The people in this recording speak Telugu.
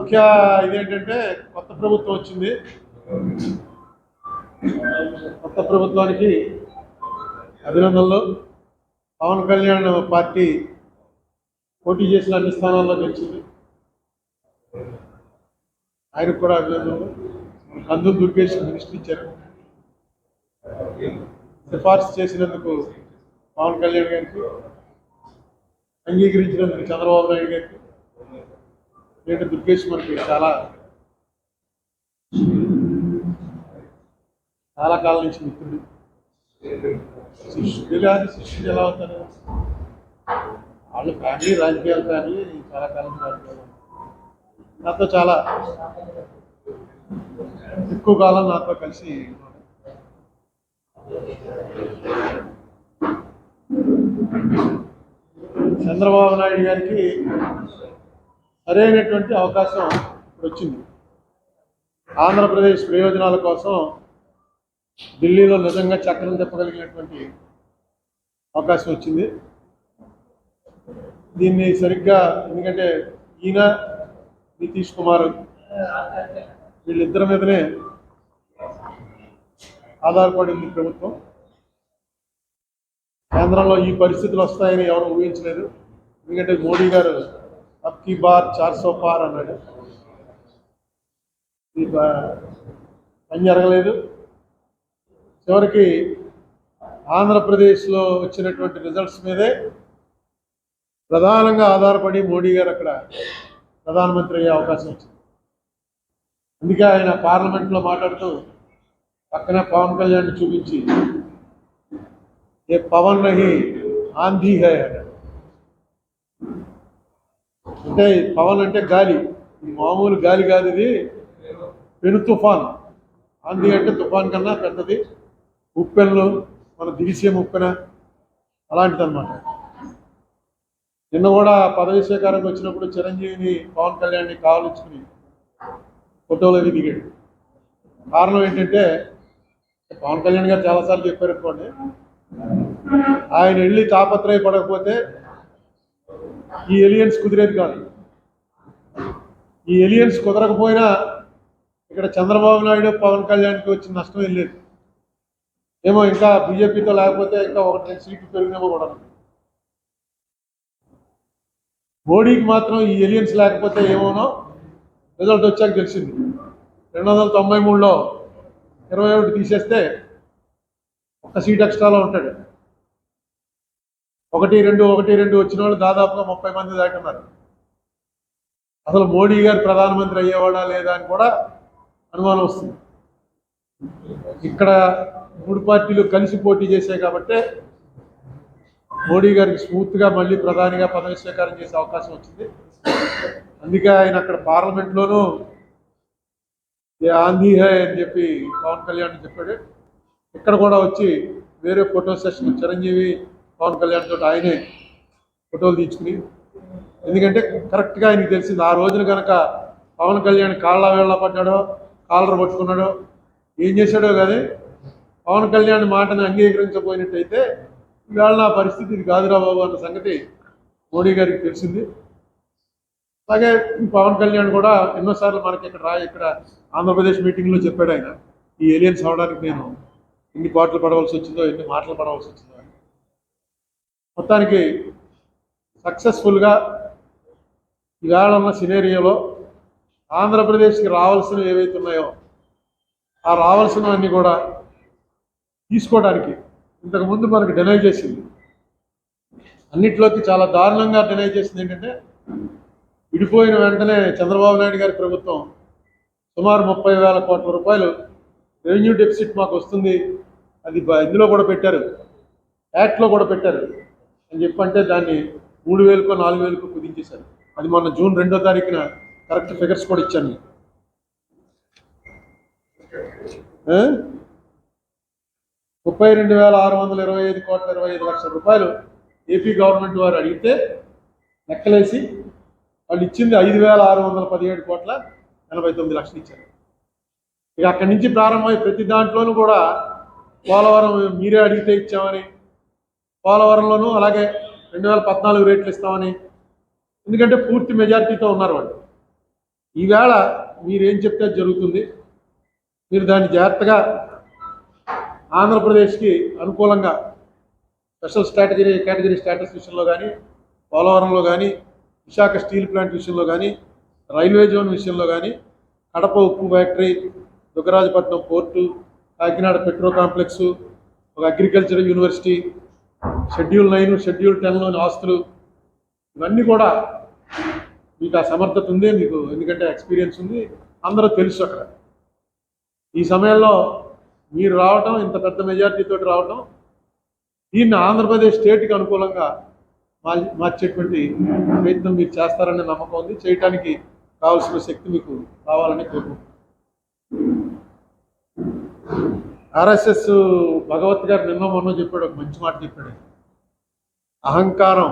ముఖ్య ఇదేంటంటే కొత్త ప్రభుత్వం వచ్చింది. కొత్త ప్రభుత్వానికి అభినందనలు. పవన్ కళ్యాణ్ పార్టీ పోటీ చేసిన అన్ని స్థానాల్లో గెలిచింది. ఆయనకు కూడా అభినందనలు. కందులు దుర్గేష్ మినిస్టర్ ఇచ్చారు. సిఫార్సు చేసినందుకు పవన్ కళ్యాణ్ గారికి అంగీకరించినందుకు చంద్రబాబు నాయుడు గారికి ఏంటి దుర్గేశ్వరికి చాలా చాలా కాలం నుంచి మిత్రుడు. శిష్యుడు కాదు శిష్యుడు ఎలా అవుతారు? వాళ్ళు ఫ్యామిలీ రాజకీయాలు కానీ చాలా కాలం రాజకీయాలు నాతో చాలా ఎక్కువ కాలం నాతో కలిసి చంద్రబాబు నాయుడు గారికి సరైనటువంటి అవకాశం ఇప్పుడు వచ్చింది ఆంధ్రప్రదేశ్ ప్రయోజనాల కోసం ఢిల్లీలో నిజంగా చక్రం తిప్పగలిగినటువంటి అవకాశం వచ్చింది. దీన్ని సరిగ్గా ఎందుకంటే ఈయన నితీష్ కుమార్ వీళ్ళిద్దరి మీదనే ఆధారపడింది ప్రభుత్వం. కేంద్రంలో ఈ పరిస్థితులు వస్తాయని ఎవరు ఊహించలేదు. ఎందుకంటే మోడీ గారు అక్కీ బార్ చార్ సో పార్ అన్నాడు ఈ పని జరగలేదు చివరికి ఆంధ్రప్రదేశ్లో వచ్చినటువంటి రిజల్ట్స్ మీదే ప్రధానంగా ఆధారపడి మోడీ గారు అక్కడ ప్రధానమంత్రి అయ్యే అవకాశం వచ్చింది అందుకే ఆయన పార్లమెంట్లో మాట్లాడుతూ పక్కన పవన్ కళ్యాణ్ చూపించి ఏ పవన్ నహి ఆంధీ హై అన్నాడు అంటే పవన్ అంటే గాలి. ఇది మామూలు గాలి కాదు ఇది. పెను తుఫాన్. ఆంధీ అంటే తుఫాన్ కన్నా పెద్దది. ఉప్పెన్లు మన దివిసీమ ఉప్పెన అలాంటిదన్నమాట. నిన్న కూడా పదవి స్వీకారంకి వచ్చినప్పుడు చిరంజీవిని పవన్ కళ్యాణ్ని కావాలించుకుని ఫోటోలు అవి దిగాడు. కారణం ఏంటంటే పవన్ కళ్యాణ్ గారు చాలాసార్లు చెప్పారు అనుకోండి ఆయన వెళ్ళి తాపత్రయ పడకపోతే ఈ ఎలియన్స్ కుదిరేది కాదు. ఈ ఎలియన్స్ కుదరకపోయినా ఇక్కడ చంద్రబాబు నాయుడు పవన్ కళ్యాణ్కి వచ్చిన నష్టం వెళ్ళేది ఏమో ఇంకా బీజేపీతో లేకపోతే ఇంకా ఒక రెండు సీట్లు పెరిగినేమో కూడా మోడీకి మాత్రం ఈ ఎలియన్స్ లేకపోతే ఏమోనో రిజల్ట్ వచ్చాక తెలిసింది. రెండు వందల తొంభై మూడులో ఇరవై ఒకటి తీసేస్తే ఒక సీట్ ఎక్స్ట్రాలో ఉంటాడు. ఒకటి రెండు ఒకటి రెండు వచ్చిన వాళ్ళు దాదాపుగా ముప్పై మంది దాటున్నారు అసలు మోడీ గారు ప్రధానమంత్రి అయ్యేవాడా లేదా అని కూడా అనుమానం వస్తుంది. ఇక్కడ మూడు పార్టీలు కలిసి పోటీ చేశాయి కాబట్టి మోడీ గారికి స్మూత్గా మళ్ళీ ప్రధానిగా పదవి స్వీకారం చేసే అవకాశం వచ్చింది. అందుకే ఆయన అక్కడ పార్లమెంట్లోనూ ఏ ఆంధీ హై అని చెప్పి పవన్ కళ్యాణ్ చెప్పాడు. ఇక్కడ కూడా వచ్చి వేరే ఫోటో సెషన్ చిరంజీవి పవన్ కళ్యాణ్ తోటి ఆయనే ఫోటోలు తీసుకుని ఎందుకంటే కరెక్ట్గా ఆయనకి తెలిసింది ఆ రోజున కనుక పవన్ కళ్యాణ్ కాళ్ళ వేళ్ళ పడ్డాడో కాలర్ పట్టుకున్నాడో ఏం చేశాడో కానీ పవన్ కళ్యాణ్ మాటని అంగీకరించబోయినట్టయితే ఇవాళ నా పరిస్థితి ఇది కాదురా బాబు అన్న సంగతి మోడీ గారికి తెలిసింది. అలాగే పవన్ కళ్యాణ్ కూడా ఎన్నోసార్లు మనకి ఇక్కడ రా ఇక్కడ ఆంధ్రప్రదేశ్ మీటింగ్లో చెప్పాడు ఆయన. ఈ ఏలియన్స్ అవడానికి నేను ఎన్ని పాటలు పడవలసి వచ్చిందో ఎన్ని మాటలు పడవలసి వచ్చిందో మొత్తానికి సక్సెస్ఫుల్గా ఇవాళ ఉన్న సినేరియోలో ఆంధ్రప్రదేశ్కి రావాల్సినవి ఏవైతే ఉన్నాయో ఆ రావాల్సినవన్నీ కూడా తీసుకోవడానికి ఇంతకుముందు మనకు డినై చేసింది. అన్నిట్లోకి చాలా దారుణంగా డినై చేసింది ఏంటంటే విడిపోయిన వెంటనే చంద్రబాబు నాయుడు గారి ప్రభుత్వం సుమారు ముప్పై వేల కోట్ల రూపాయలు రెవెన్యూ డెఫిసిట్ మాకు వస్తుంది. అది ఇందులో కూడా పెట్టారు. యాక్ట్లో కూడా పెట్టారు. అని చెప్పంటే దాన్ని మూడు వేలకో నాలుగు వేలకో కుదించేశారు. అది మొన్న జూన్ రెండో తారీఖున కరెక్ట్ ఫిగర్స్ కూడా ఇచ్చాను ముప్పై రెండు వేల ఆరు వందల ఇరవై ఐదు కోట్ల ఇరవై ఐదు లక్షల రూపాయలు ఏపీ గవర్నమెంట్ వారు అడిగితే లెక్కలేసి వాళ్ళు ఇచ్చింది ఐదు వేల ఆరు వందల పదిహేడు కోట్ల ఎనభై తొమ్మిది లక్షలు ఇచ్చారు. ఇక అక్కడి నుంచి ప్రారంభమై ప్రతి దాంట్లోనూ కూడా పోలవరం మీరే అడిగితే ఇచ్చామని పోలవరంలోనూ అలాగే రెండు వేల పద్నాలుగు రేట్లు ఇస్తామని. ఎందుకంటే పూర్తి మెజారిటీతో ఉన్నారు వాళ్ళు. ఈవేళ మీరేం చెప్తే జరుగుతుంది. మీరు దాన్ని జాగ్రత్తగా ఆంధ్రప్రదేశ్కి అనుకూలంగా స్పెషల్ స్ట్రాటజీ కేటగిరీ స్టేటస్ విషయంలో కానీ పోలవరంలో కానీ విశాఖ స్టీల్ ప్లాంట్ విషయంలో కానీ రైల్వే జోన్ విషయంలో కానీ కడప ఉప్పు factory Dugarajapatnam port Kakinada petro complex ఒక agriculture university schedule nine schedule టెన్లోని ఆస్తులు ఇవన్నీ కూడా మీకు ఆ సమర్థత ఉంది మీకు ఎందుకంటే ఎక్స్పీరియన్స్ ఉంది. అందరూ తెలుసు అక్కడ. ఈ సమయంలో మీరు రావటం ఇంత పెద్ద మెజారిటీతో రావటం దీన్ని ఆంధ్రప్రదేశ్ స్టేట్కి అనుకూలంగా మా- మార్చేటువంటి ప్రయత్నం మీరు చేస్తారనే నమ్మకం ఉంది. చేయటానికి కావాల్సిన శక్తి మీకు కావాలని కోరుకుంటున్నాను. ఆర్ఎస్ఎస్ భగవత్ గారు నిన్న మొన్న చెప్పాడు ఒక మంచి మాట చెప్పాడు. అహంకారం